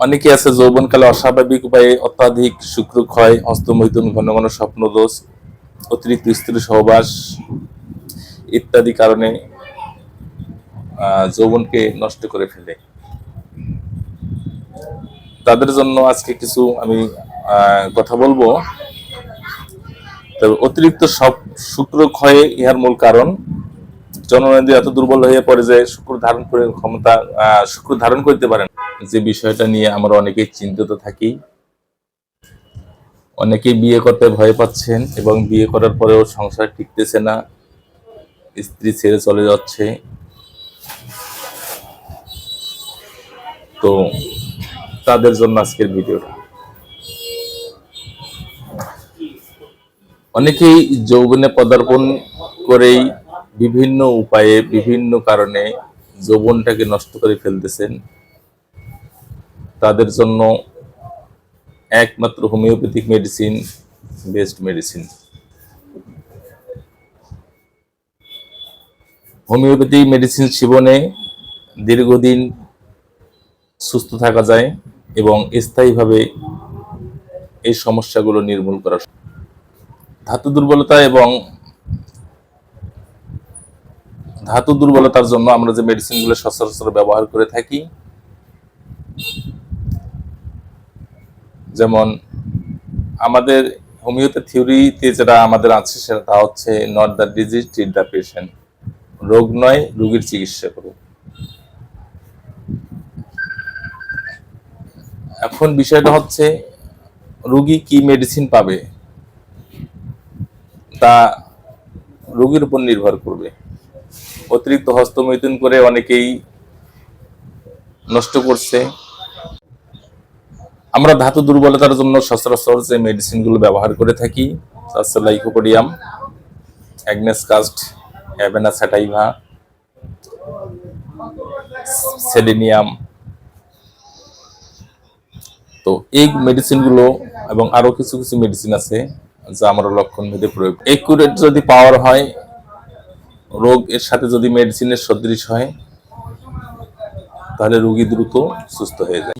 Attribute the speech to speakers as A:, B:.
A: অনেকে আছে যৌবনকালে অস্বাভাবিক উপায়ে অত্যাধিক শুক্র ক্ষয় হস্তমৈথুন, ঘন ঘন স্বপ্ন দোষ, অতিরিক্ত স্ত্রী সহবাস ইত্যাদি কারণে যৌবনকে নষ্ট করে ফেলে। তাদের জন্য আজকে কিছু আমি কথা বলব। তবে অতিরিক্ত সব শুক্র ক্ষয়ে ইহার মূল কারণ। জননদী এত দুর্বল হয়ে পড়ে যে শুক্র ধারণ করে ক্ষমতা শুক্র ধারণ করতে পারেন যে বিষয়টা নিয়ে আমরা অনেকেই চিন্তিত থাকি। অনেকেই বিয়ে করতে ভয় পাচ্ছেন এবং বিয়ে করার পরেও সংসার টিকতেছে না, স্ত্রী ছেড়ে চলে যাচ্ছে। তো তাদের জন্য আজকের ভিডিওটা। অনেকেই যৌবনে পদার্পণ করেই বিভিন্ন উপায়ে, বিভিন্ন কারণে যৌবনটাকে নষ্ট করে ফেলতেছেন। তাদের জন্য একমাত্র homeopathic medicine best medicine homeopathy medicine সেবনে দীর্ঘদিন সুস্থ থাকা যায় এবং স্থায়ীভাবে এই সমস্যাগুলো নির্মূল করা। ধাতু দুর্বলতা এবং ধাতু দুর্বলতার জন্য আমরা যে মেডিসিনগুলো সচরাচর ব্যবহার করে থাকি যেমন আমাদের হোমিওপ্যাথি থিওরিতে যেটা আমাদের আছে সেটা হচ্ছে not the disease treat the patient রোগ নয়, রোগীর চিকিৎসা করো এখন বিষয়টা হচ্ছে রুগী কি মেডিসিন পাবে? তা রোগীর উপর নির্ভর করবে। অতিরিক্ত হস্তমৈথুন করে অনেকেই নষ্ট করছে। আমরা ধাতু দুর্বলতার জন্য সচরাচর যে মেডিসিনগুলো ব্যবহার করে থাকি lycopodium agnus cast avena sativa selenium তো এই মেডিসিনগুলো এবং আরও কিছু কিছু মেডিসিন আছে যা আমরা লক্ষণ ভেদে প্রয়োগ। একুরেট যদি পাওয়ার হয়, রোগ এর সাথে যদি মেডিসিনের সদৃশ হয়, তাহলে রোগী দ্রুত সুস্থ হয়ে যায়।